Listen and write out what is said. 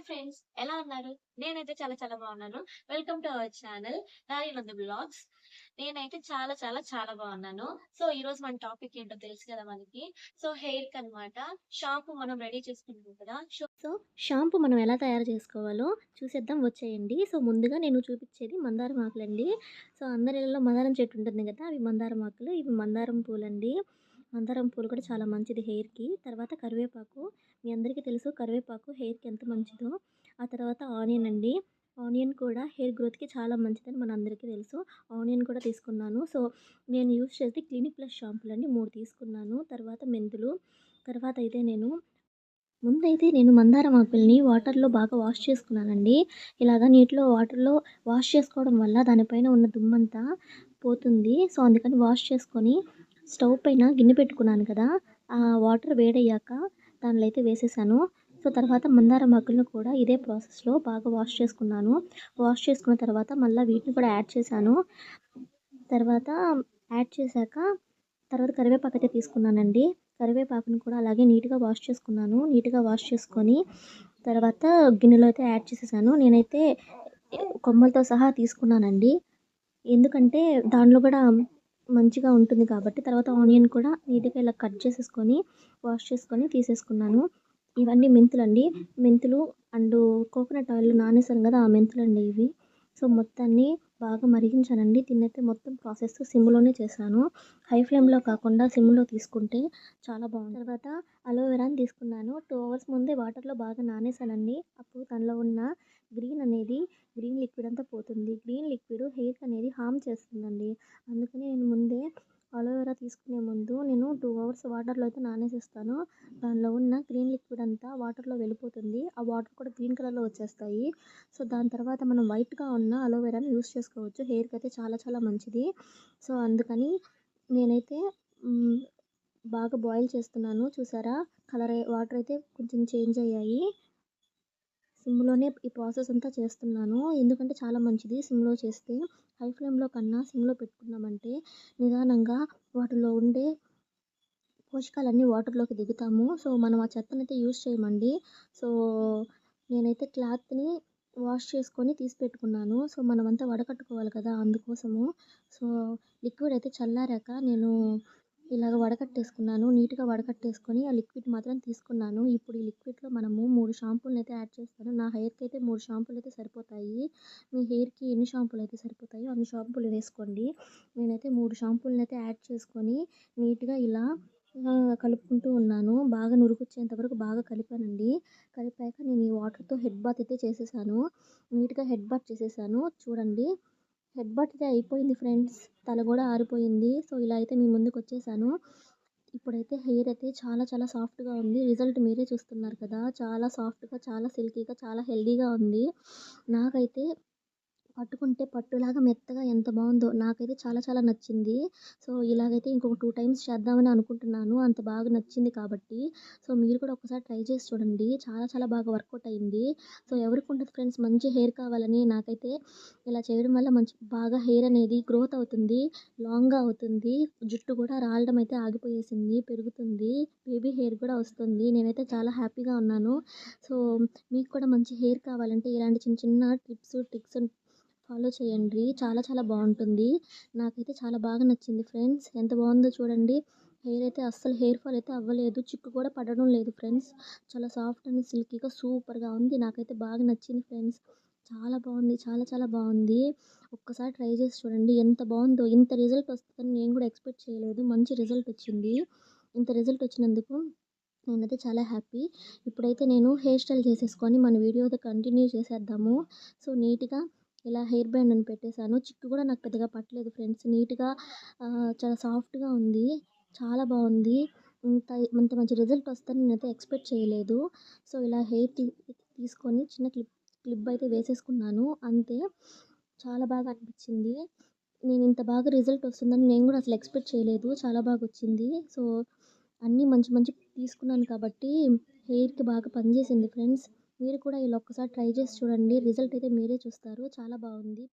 Hi friends ఎలా ఉన్నారు? నేనైతే చాలా చాలా బాగున్నాను. Welcome to our channel Nani Nandu blogs నేనైతే చాలా చాలా చాలా బాగున్నాను. సో ఈ రోజు మన టాపిక్ ఏంటో తెలుసు కదా మనకి? సో హెయిర్కి అనమాట షాంపూ మనం రెడీ చేసుకుంటాం కదా. సో సో షాంపూ మనం ఎలా తయారు చేసుకోవాలో చూసేద్దాం. వచ్చేయండి. సో ముందుగా నేను చూపించేది మందారం ఆకులండి. సో అందరిలో మందారం చెట్టు ఉంటుంది కదా అవి మందారం ఆకులు. ఇవి మందారం పూలండి. మందారం పూలు కూడా చాలా మంచిది హెయిర్కి. తర్వాత కరివేపాకు మీ అందరికీ తెలుసు కరివేపాకు హెయిర్కి ఎంత మంచిదో. ఆ తర్వాత ఆనియన్ అండి. ఆనియన్ కూడా హెయిర్ గ్రోత్కి చాలా మంచిదని మన అందరికీ తెలుసు. ఆనియన్ కూడా తీసుకున్నాను. సో నేను యూస్ చేసి క్లినిక్ ప్లస్ షాంపూలు అండి. మూడు తీసుకున్నాను. తర్వాత మెంతులు. తర్వాత అయితే నేను ముందైతే నేను మందారం ఆకుల్ని వాటర్లో బాగా వాష్ చేసుకున్నానండి. ఇలాగా నీటిలో వాటర్లో వాష్ చేసుకోవడం వల్ల దానిపైన ఉన్న దుమ్మంతా పోతుంది. సో అందుకని వాష్ చేసుకొని స్టవ్ పైన గిన్నె పెట్టుకున్నాను కదా ఆ వాటర్ వేడయ్యాక దానిలో అయితే వేసేసాను. సో తర్వాత మందారం ఆకులను కూడా ఇదే ప్రాసెస్లో బాగా వాష్ చేసుకున్నాను. వాష్ చేసుకున్న తర్వాత మళ్ళీ వీటిని కూడా యాడ్ చేశాను. తర్వాత యాడ్ చేశాక తర్వాత కరివేపాకు అయితే తీసుకున్నానండి. కరివేపాకుని కూడా అలాగే నీట్గా వాష్ చేసుకున్నాను. నీట్గా వాష్ చేసుకొని తర్వాత గిన్నెలో అయితే యాడ్ చేసేసాను. నేనైతే కొమ్మలతో సహా తీసుకున్నానండి. ఎందుకంటే దానిలో కూడా మంచిగా ఉంటుంది కాబట్టి తర్వాత ఆనియన్ కూడా నీట్గా ఇలా కట్ చేసేసుకొని వాష్ చేసుకొని తీసేసుకున్నాను. ఇవన్నీ మెంతులు అండి మెంతులు అండ్ కోకోనట్ ఆయిల్ నానేసాను కదా ఆ మెంతులు అండి ఇవి. సో మొత్తాన్ని బాగా మరిగించానండి. తిన్నైతే మొత్తం ప్రాసెస్ సిమ్లోనే చేశాను. హై ఫ్లేమ్లో కాకుండా సిమ్లో తీసుకుంటే చాలా బాగుంది తర్వాత అలోవెరాని తీసుకున్నాను. టూ అవర్స్ ముందే వాటర్లో బాగా నానేసానండి. అప్పుడు దానిలో ఉన్న గ్రీన్ అనేది గ్రీన్ లిక్విడ్ అంతా పోతుంది. గ్రీన్ లిక్విడ్ హెయిర్కి అనేది హామ్ చేస్తుందండి. అందుకని నేను ముందే అలోవెరా తీసుకునే ముందు నేను టూ అవర్స్ వాటర్లో అయితే నానేసేస్తాను. దానిలో ఉన్న గ్రీన్ లిక్విడ్ అంతా వాటర్లో వెళ్ళిపోతుంది. ఆ వాటర్ కూడా గ్రీన్ కలర్లో వచ్చేస్తాయి. సో దాని తర్వాత మనం వైట్గా ఉన్న అలోవెరాని యూస్ చేసుకోవచ్చు. హెయిర్కి అయితే చాలా చాలా మంచిది. సో అందుకని నేనైతే బాగా బాయిల్ చేస్తున్నాను. చూసారా? కలర్ వాటర్ అయితే కొంచెం చేంజ్ అయ్యాయి. సిమ్లోనే ఈ ప్రాసెస్ అంతా చేస్తున్నాను. ఎందుకంటే చాలా మంచిది సిమ్లో చేస్తే. హై ఫ్లేమ్లో కన్నా సిమ్లో పెట్టుకున్నామంటే నిదానంగా వాటిలో ఉండే పోషకాలన్నీ వాటర్లోకి దిగుతాము. సో మనం ఆ చెత్తనైతే అయితే యూస్ చేయమండి. సో నేనైతే క్లాత్ని వాష్ చేసుకొని తీసి పెట్టుకున్నాను. సో మనమంతా వడకట్టుకోవాలి కదా అందుకోసము. సో లిక్విడ్ అయితే చల్లారాక నేను ఇలాగ వడకట్టేసుకున్నాను. నీట్గా వడకట్టేసుకొని ఆ లిక్విడ్ మాత్రం తీసుకున్నాను. ఇప్పుడు ఈ లిక్విడ్లో మనము మూడు షాంపూలను అయితే యాడ్ చేస్తాను. నా హెయిర్కి అయితే మూడు షాంపూలు అయితే సరిపోతాయి. మీ హెయిర్కి ఎన్ని షాంపూలు అయితే సరిపోతాయో అన్ని షాంపూలు వేసుకోండి. నేనైతే మూడు షాంపూలను అయితే యాడ్ చేసుకొని నీట్గా ఇలా కలుపుకుంటూ ఉన్నాను. బాగా నురుకొచ్చేంత వరకు బాగా కలిపానండి. కలిపాక నేను ఈ వాటర్తో హెడ్ బాత్ అయితే చేసేసాను. నీట్గా హెడ్ బాత్ చేసేసాను. చూడండి. హెడ్ బట్ అయితే అయిపోయింది ఫ్రెండ్స్. తల కూడా ఆరిపోయింది. సో ఇలా అయితే మీ ముందుకు వచ్చేసాను. ఇప్పుడైతే హెయిర్ అయితే చాలా చాలా సాఫ్ట్గా ఉంది. రిజల్ట్ మీరే చూస్తున్నారు కదా. చాలా సాఫ్ట్గా చాలా సిల్కీగా చాలా హెల్దీగా ఉంది. నాకైతే పట్టుకుంటే పట్టులాగా మెత్తగా ఎంత బాగుందో నాకైతే చాలా చాలా నచ్చింది. సో ఇలాగైతే ఇంకొక టూ టైమ్స్ చేద్దామని అనుకుంటున్నాను. అంత బాగా నచ్చింది కాబట్టి. సో మీరు కూడా ఒకసారి ట్రై చేసి చూడండి. చాలా చాలా బాగా వర్కౌట్ అయింది. సో ఎవరికి ఉంటుంది ఫ్రెండ్స్ మంచి హెయిర్ కావాలని నాకైతే ఇలా చేయడం వల్ల మంచి బాగా హెయిర్ అనేది గ్రోత్ అవుతుంది లాంగ్గా అవుతుంది. జుట్టు కూడా రాలడం అయితే ఆగిపోయేసింది పెరుగుతుంది బేబీ హెయిర్ కూడా వస్తుంది. నేనైతే చాలా హ్యాపీగా ఉన్నాను. సో మీకు కూడా మంచి హెయిర్ కావాలంటే ఇలాంటి చిన్న చిన్న టిప్స్ ట్రిక్స్ ఫాలో చేయండి. చాలా చాలా బాగుంటుంది. నాకైతే చాలా బాగా నచ్చింది ఫ్రెండ్స్. ఎంత బాగుందో చూడండి. హెయిర్ అయితే అస్సలు హెయిర్ ఫాల్ అయితే అవ్వలేదు. చిక్కు కూడా పడడం లేదు ఫ్రెండ్స్. చాలా సాఫ్ట్ అండ్ సిల్కీగా సూపర్గా ఉంది. నాకైతే బాగా నచ్చింది ఫ్రెండ్స్. చాలా బాగుంది. చాలా చాలా బాగుంది. ఒక్కసారి ట్రై చేసి చూడండి. ఎంత బాగుందో ఇంత రిజల్ట్ వస్తుందని నేను కూడా ఎక్స్పెక్ట్ చేయలేదు. మంచి రిజల్ట్ వచ్చింది. ఇంత రిజల్ట్ వచ్చినందుకు నేనైతే చాలా హ్యాపీ. ఇప్పుడైతే నేను హెయిర్ స్టైల్ చేసేసుకొని మన వీడియో కంటిన్యూ చేసేద్దాము. సో నీట్గా ఇలా హెయిర్ బ్యాండ్ అని పెట్టేశాను. చిక్కు కూడా నాకు పెద్దగా పట్టలేదు ఫ్రెండ్స్. నీట్గా చాలా సాఫ్ట్గా ఉంది. చాలా బాగుంది. ఇంత ఇంత మంచి రిజల్ట్ వస్తుందని నేనైతే ఎక్స్పెక్ట్ చేయలేదు. సో ఇలా హెయిర్ తీసుకొని చిన్న క్లిప్ క్లిప్ అయితే వేసేసుకున్నాను. అంతే. చాలా బాగా అనిపించింది. నేను ఇంత బాగా రిజల్ట్ వస్తుందని నేను కూడా అసలు ఎక్స్పెక్ట్ చేయలేదు. చాలా బాగా వచ్చింది. సో అన్నీ మంచి మంచి తీసుకున్నాను కాబట్టి హెయిర్కి బాగా పనిచేసింది ఫ్రెండ్స్. మీరు కూడా ఇలా ఒక్కసారి ట్రై చేసి చూడండి. రిజల్ట్ అయితే మీరే చూస్తారు. చాలా బాగుంది.